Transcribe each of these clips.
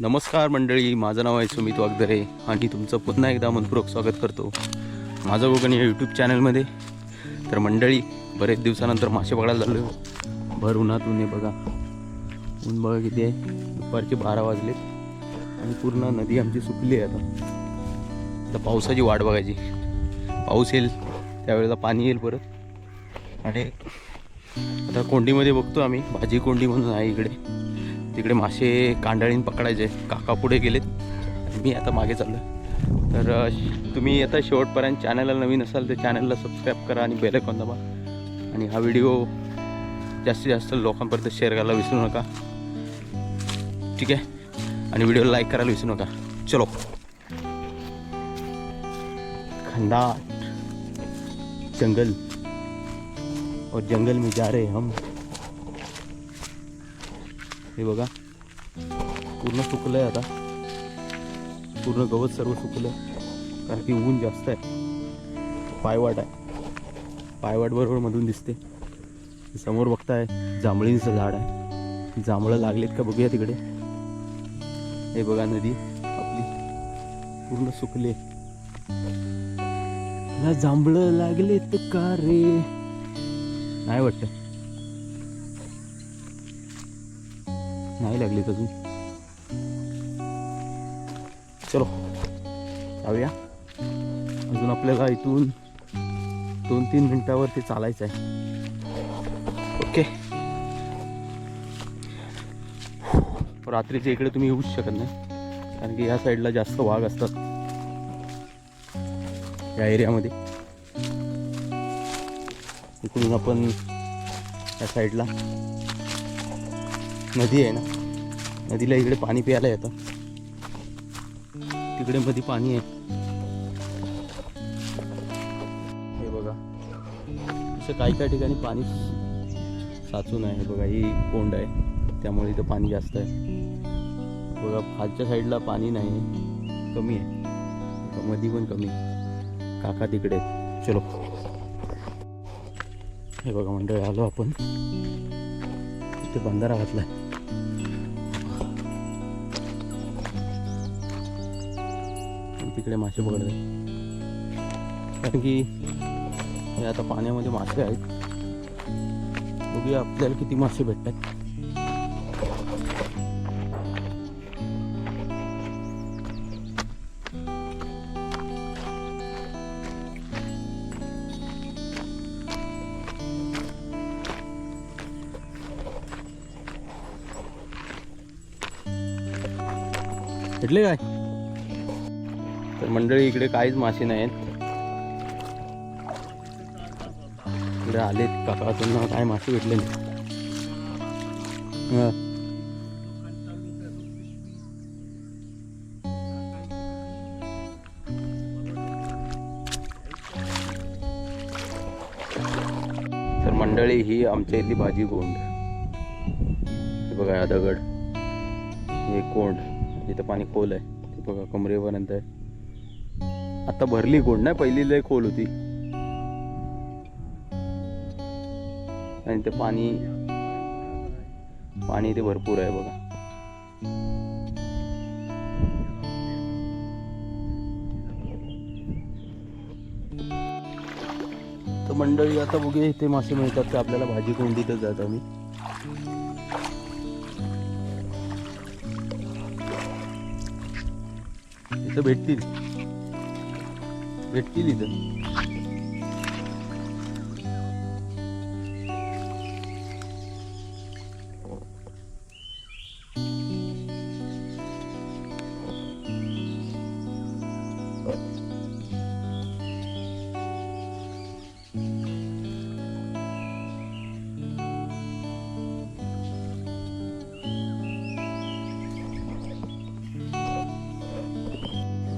नमस्कार मंडळी माझं नाव आहे सुमित वागदरे आणि तुमचं पुन्हा एकदा मनपूर्वक स्वागत करतो माझं कोकण या यूट्यूब चॅनलमध्ये तर मंडळी बरेच दिवसानंतर मासे पकडायला झालो. भर उन्हात ऊन आहे बघा. ऊन बघा किती आहे. दुपारचे बारा वाजले आणि पूर्ण नदी आमची सुकली आहे आता. आता पावसाची वाट बघायची. पाऊस येईल त्यावेळेला पाणी येईल परत. आणि आता कोंडीमध्ये बघतो आम्ही. भाजी कोंडी म्हणून आहे इकडे. तिकडे मासे कांडाळीन पकडायचे. काका पुढे गेलेत. मी आता मागे चाललो तर तुम्ही आता शेवटपर्यंत चॅनलला नवीन असाल तर चॅनलला सबस्क्राईब करा आणि बेलकॉन दाबा. आणि हा व्हिडिओ जास्तीत जास्त लोकांपर्यंत शेअर करायला विसरू नका. ठीक आहे? आणि व्हिडिओ लाईक करायला विसरू नका. चलो. खंडाट जंगल. और जंगल में जा रहे हम. हे बघा. पूर्ण सुकलं आहे आता. पूर्ण गवत सर्व सुकलं कारण की ऊन जास्त आहे. पायवाट आहे. पायवाट बरोबर मधून दिसते. समोर बघताय जांभळींचं झाड आहे. जांभळं लागलेत का बघूया तिकडे. हे बघा नदी. आपली पूर्ण सुकले. ना जांभळं लागलेत का रे? नाही वाटतं. नाही लागलीत अजून. चलो जाऊया. अजून आपल्याला इथून दोन तीन मिनिटावरती चालायचं आहे. ओके. रात्रीच्या इकडे तुम्ही येऊच शकत नाही कारण की या साईडला जास्त वाघ असतात. या एरियामध्ये. इकडून आपण या साईडला नदी आहे ना. नदीला इकडे पाणी प्यायला येतं. तिकडे मध्ये पाणी आहे. हे बघा. असं काही काही ठिकाणी पाणी साचून आहे. बघा ही कोंड आहे. त्यामुळे इथं पाणी जास्त आहे. बघा खालच्या साईडला पाणी नाही. कमी आहे. मध्ये पण कमी आहे. काका तिकडे चलो. हे बघा मंडळ आलो आपण. इथे बंधारा घातला आहे तिकडे मासे पकडत कारण की हे आता पाण्यामध्ये मासे आहेत. बघूया आपल्याला किती मासे भेटतात. भेटले काय? मंडळी इकडे काहीच मासे नाहीत इकडे आलेत काका काय मासे भेटले नाही तर मंडळी ही आमच्या इथली भाजी कोंड हे बघा हा दगड हे कोंड. इथं पाणी खोल आहे. ते बघा कमरेपर्यंत आहे. आता भरली कोंड नाही पहिली लय खोल होती. आणि ते पाणी पाणी ते भरपूर आहे बघा. तर मंडळी आता बघूया इथे मासे मिळतात ते आपल्याला भाजी कोंडीतच जात आम्ही. इथं भेटतील. भेटतील इथं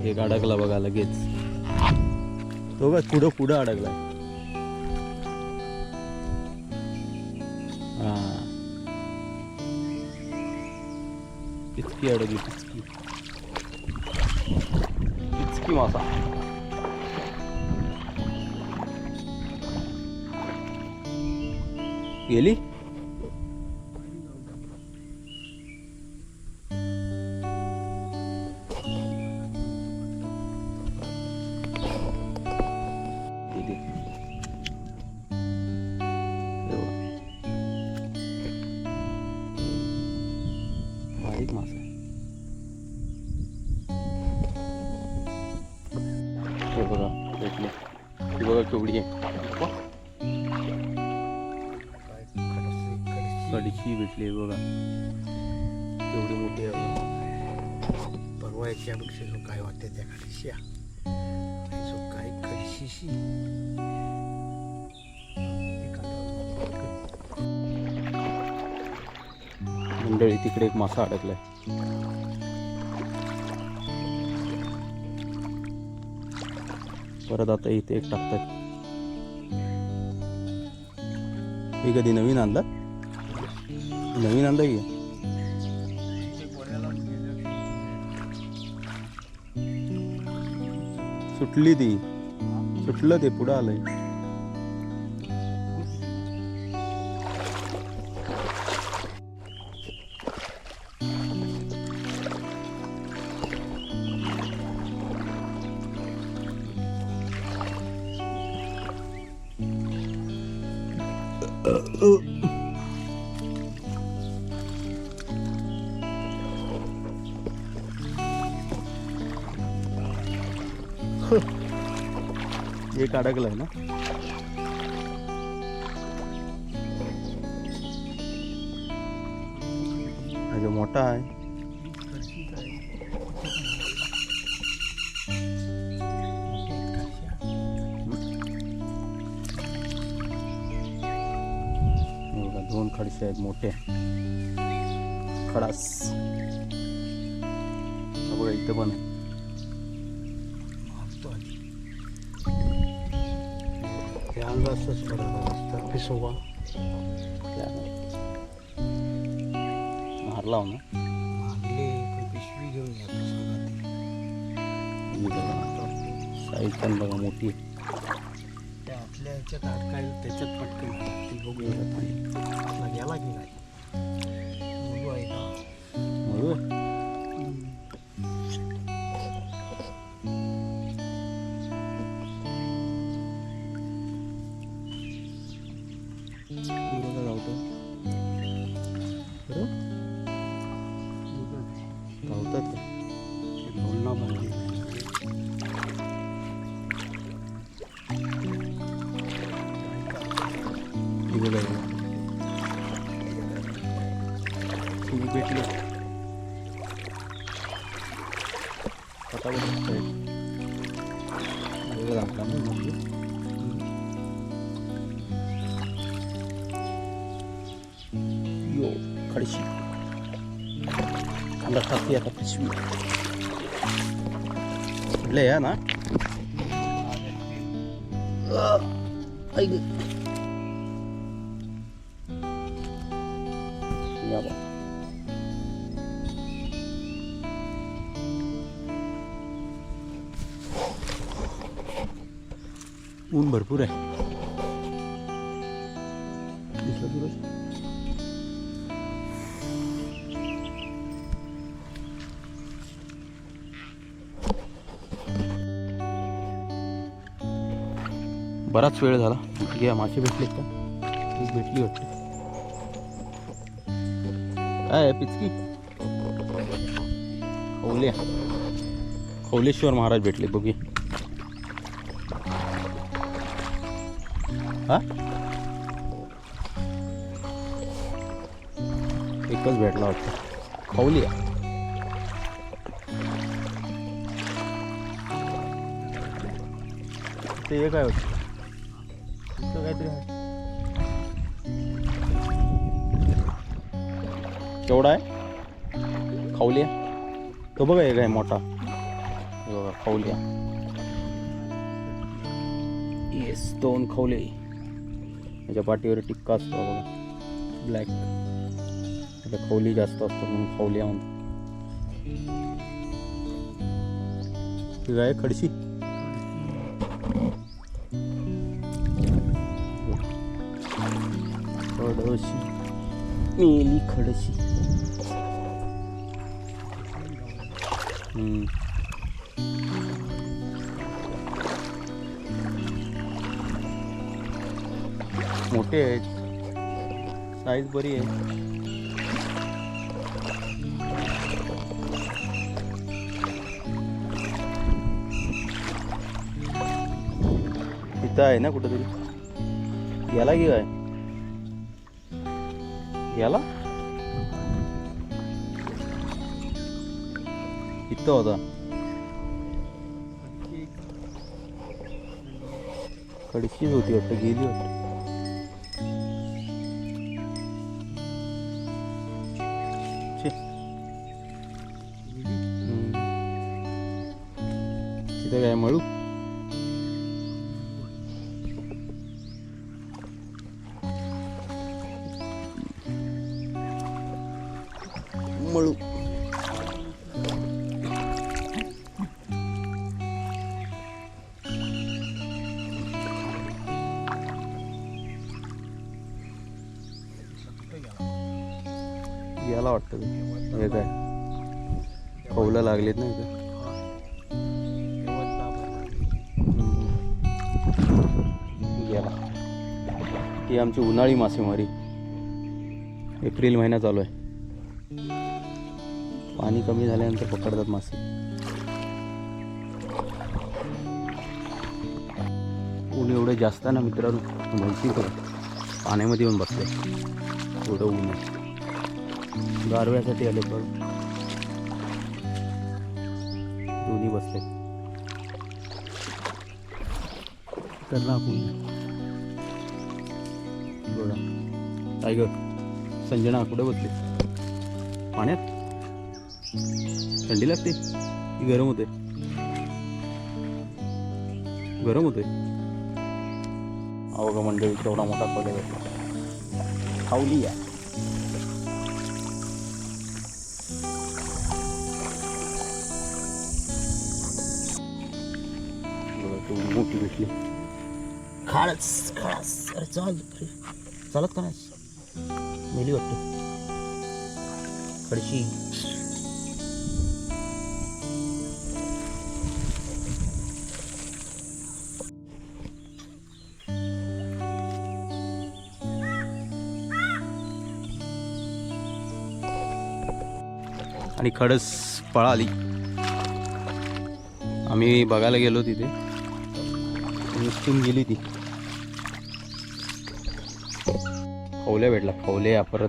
एक अडकला बघा लगेच तो बघ पुढं पुढं अडकला हा अडकली पिचकी इतकी मासा. गेली? ही भेटली आहे बघा. केवढी मोठी परवा याच्यापेक्षा जो काय वाटते त्या खडीशी जो काय खडशीशी मंडळी तिकडे एक मासा अडकलाय. परत आता इथे एक टाकतात. हे कधी नवीन आणलं? नवीन आणला की सुटली ती सुटलं ते पुढं आलंय एक अडकलाय ना. अजून मोठा आहे. बघा, दोन खडसे आहेत मोठे. खडास. बघा इथं पण आहे. असंच पडत असतं पिसोबा मारला हो ना मागले पण पिशवी घेऊन साईज पण बघा मोठी आहे. त्या आतल्या ह्याच्यात अडकायला त्याच्यात पटकन ती बघूया गेला की नाही आता बघा लागला ना मोठी. यो खडशी अंदर टाकूया आता ऊन भरपूर आहे? बराच वेळ झाला. घ्या मासे भेटले का? एक भेटली वाटते. काय पिचकी? खवले. खवलेश्वर महाराज भेटले बघे हा? एकच भेटला वाटतं. खवली ते एक आहे तिथं काहीतरी आहे. केवढा आहे? खाऊलिया तो बघा एक आहे मोठा. हे बघा खाऊलिया येस दोन खवले त्याच्या पाठीवर टिक्का असतो बघा. ब्लॅक त्याला खवली जास्त असतो म्हणून खवलिया म्हणतो खडशी? खडशी. मेली खडशी. हम्म. मोठे आहेत. साईज बरी आहे. आहे ना कुठंतरी? याला की काय याला? इथं होता. कडशीच होती वाटतं गेली वाटतं. तिथं काय मळू. मळू. याला वाटतं हे काय? कौला लागलेत नाही का ही आमची उन्हाळी मासेमारी एप्रिल महिना चालू आहे. पाणी कमी झाल्यानंतर पकडतात मासे. ऊन एवढे जास्त ना मित्रांनो माहिती करत पाण्यामध्ये येऊन बसले. एवढं ऊन आहे. गारव्यासाठी आले पण दोन्ही बसले. त्यांना आपण बघा टायगर संजना कुठे बसते पाण्यात? थंडी लागते. की गरम होते. गरम होते. अवघा मंडळी केवढा मोठा पडे खावली आहे मोठी भेटली. खाळच खाळच अरे चाल चालत का नाही? मेली वाटतो. खडशी. आणि खडस पळाली. आम्ही बघायला गेलो तिथे. नुसतून गेली ती. खवल्या भेटला. खवल्या परत.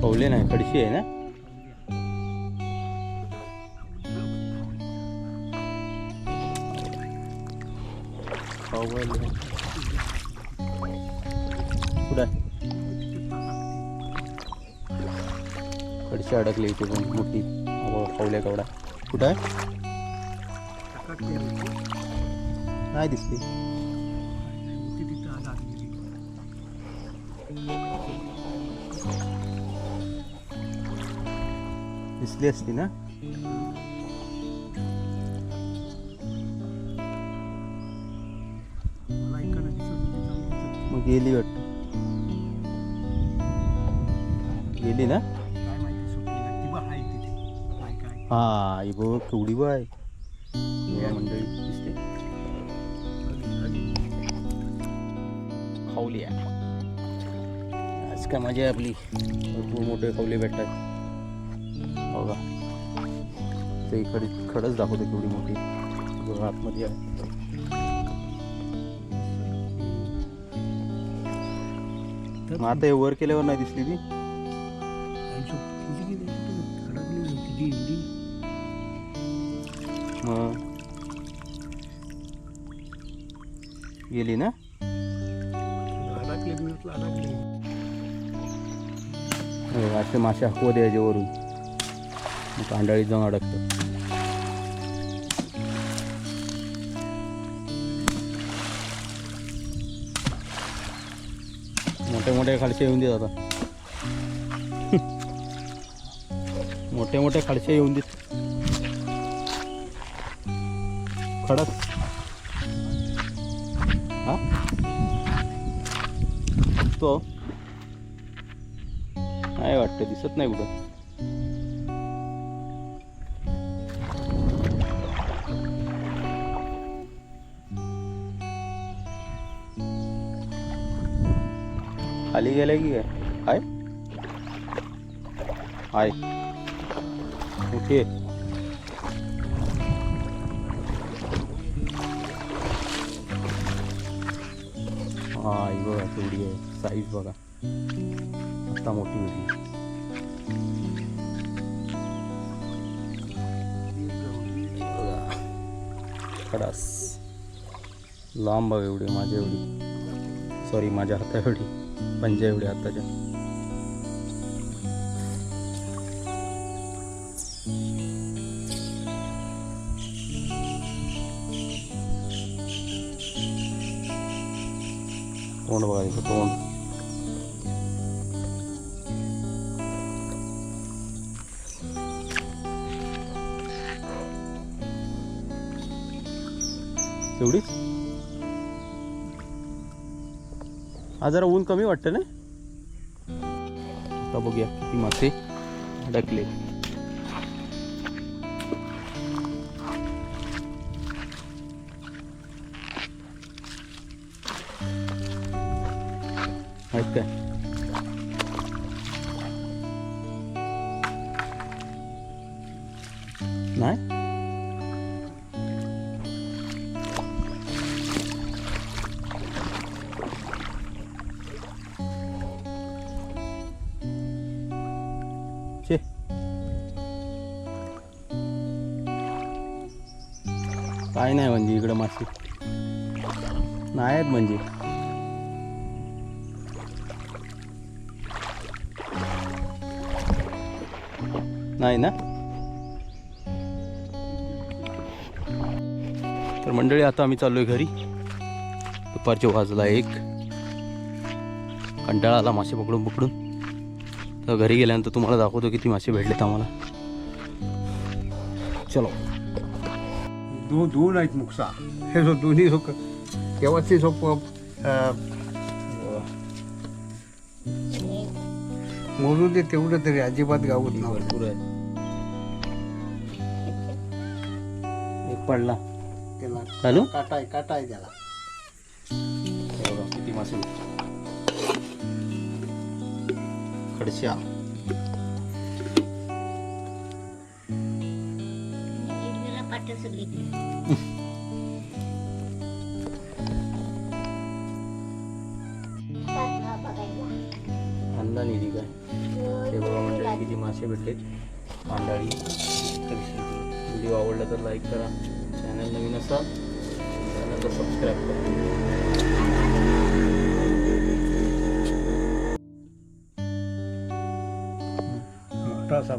खवले नाही कडशी आहे ना? कुठं कडशी अडकली इथे पण मोठी. अहो, खवल्या कुठं आहे? नाही दिसली. दिसली असती ना? मग गेली वाटत गेली ना? हा आई बघ केवढी बाय मंडळी. दिसते? खावली आहे. आज काय मजा आहे आपली. भरपूर मोठे खवले भेटतात. हो का ते खडी खडच दाखवते केवढी मोठी. बघा, आतमध्ये आहे. मग आता हे वर केल्यावर नाही दिसली ती? मग गेली ना? हो, असे मासे हकव द्यायचे वरून मग कांडाळीत जाऊन अडकतं. मोठे मोठे खडसे येऊन देत आता. मोठे मोठे खडसे येऊन देत. खडक. हा? तो. नाही वाटतं दिसत नाही कुठं. खाली गेलं की काय? आय ओके हा बघा आहे. साईज बघा. आता मोठी होती. खडास. लांब एवढी माझ्या एवढी. सॉरी माझ्या हाता एवढी. पंजा एवढी आताच्या तोंड बघा इथं तोंड. तेवढीच आज जरा ऊन कमी वाटतं ना? आता बघूया किती मासे अडकले. आहेत काय? काय नाही म्हणजे इकडं मासे. नाही आहेत म्हणजे. नाही ना? तर मंडळी आता आम्ही चाललोय घरी. दुपारच्या वाजला एक. कंटाळा आला मासे पकडून पकडून. तर घरी गेल्यानंतर तुम्हाला दाखवतो किती मासे भेटलेत आम्हाला. चलो. दोन दोन आहेत मुक्सा हे जो दोन्ही लोक तेव्हाचे सोप मोजू दे तेवढं तरी अजिबात गावत नव्हतं भरपूर आहे एक पडला. त्याला चालू काटा आहे काटा आहे त्याला हे किती मासे खडशा अंदा हे। बघा किती मासे भेटलेत व्हिडिओ आवडला तर लाईक करा चॅनल नवीन असाल चॅनलला सबस्क्राईब करा मोठा असा